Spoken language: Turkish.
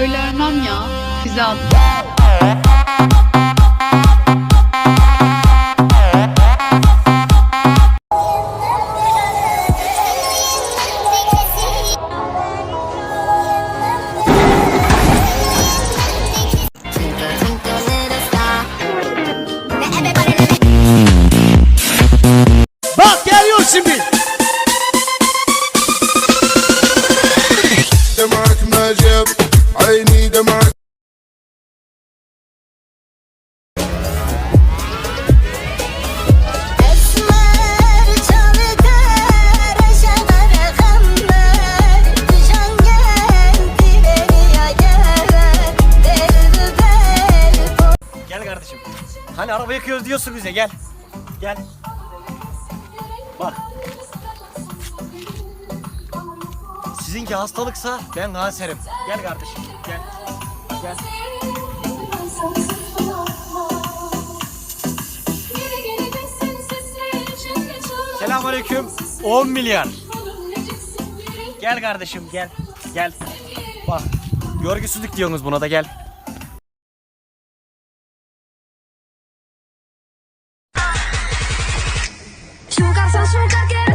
Öyle ölmem ya. Bize. Hani araba yakıyoruz diyorsun bize gel. Gel. Bak. Sizinki hastalıksa ben kanserim. Gel kardeşim. Gel. Gel. Selamünaleyküm. 10 milyar. Gel kardeşim gel. Gel. Bak. Görgüsüzlük diyorsunuz buna da gel. Sugar san sugar